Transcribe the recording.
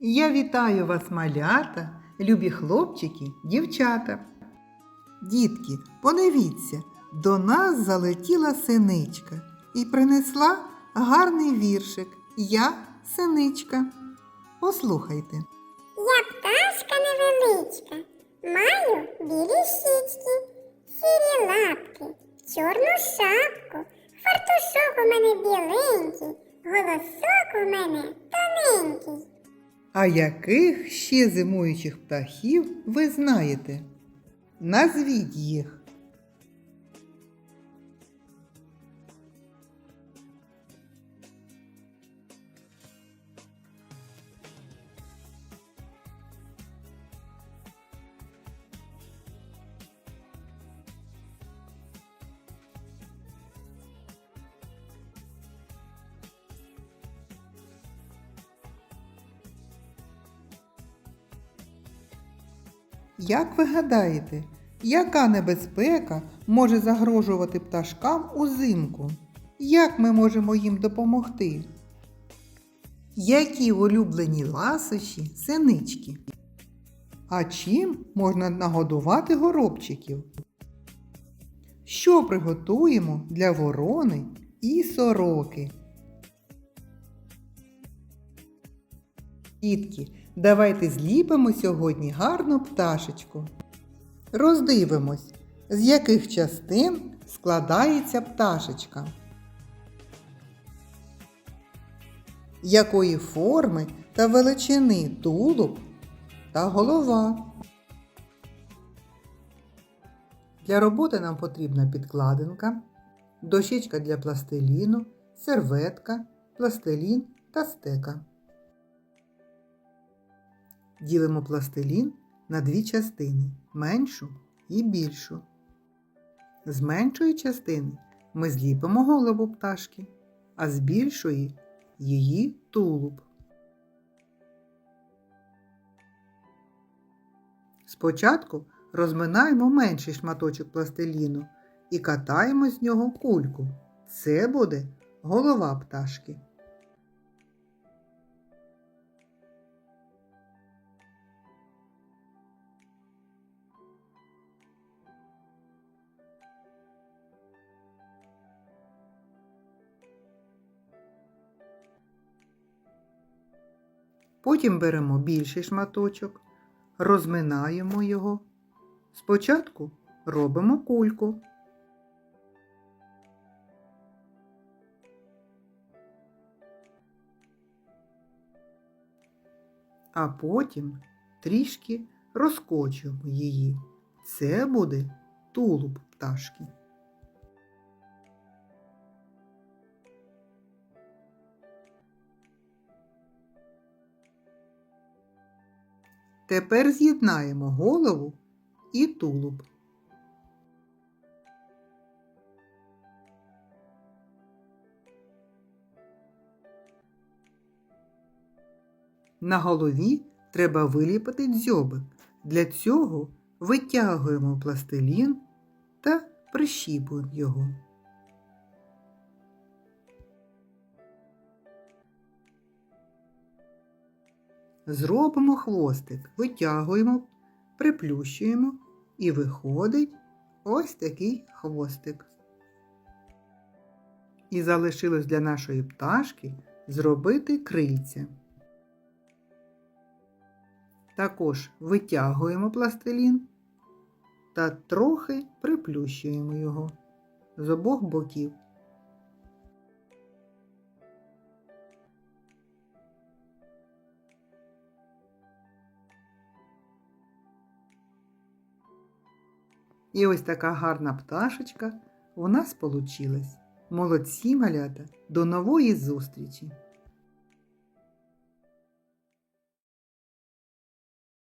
Я вітаю вас, малята, любі хлопчики, дівчата. Дітки, подивіться, до нас залетіла синичка і принесла гарний віршик Я синичка. Послухайте. Я пташка невеличка, маю білі щічки, сірі лапки, чорну шапку, фартушок у мене біленький, голосок у мене тоненький. А яких ще зимуючих птахів ви знаєте? Назвіть їх. Як ви гадаєте, яка небезпека може загрожувати пташкам узимку? Як ми можемо їм допомогти? Які улюблені ласощі синички? А чим можна нагодувати горобчиків? Що приготуємо для ворони і сороки? Дітки, давайте зліпимо сьогодні гарну пташечку. Роздивимось, з яких частин складається пташечка. Якої форми та величини тулуб та голова. Для роботи нам потрібна підкладинка, дощечка для пластиліну, серветка, пластилін та стека. Ділимо пластилін на дві частини меншу і більшу. З меншої частини ми зліпимо голову пташки, а з більшої її тулуб. Спочатку розминаємо менший шматочок пластиліну і катаємо з нього кульку. Це буде голова пташки. Потім беремо більший шматочок, розминаємо його. Спочатку робимо кульку. А потім трішки розкочуємо її. Це буде тулуб пташки. Тепер з'єднаємо голову і тулуб. На голові треба виліпити дзьобик. Для цього витягуємо пластилін та прищіпуємо його. Зробимо хвостик, витягуємо, приплющуємо і виходить ось такий хвостик. І залишилось для нашої пташки зробити крильця. Також витягуємо пластилін та трохи приплющуємо його з обох боків. І ось така гарна пташечка у нас получилась. Молодці малята! До нової зустрічі!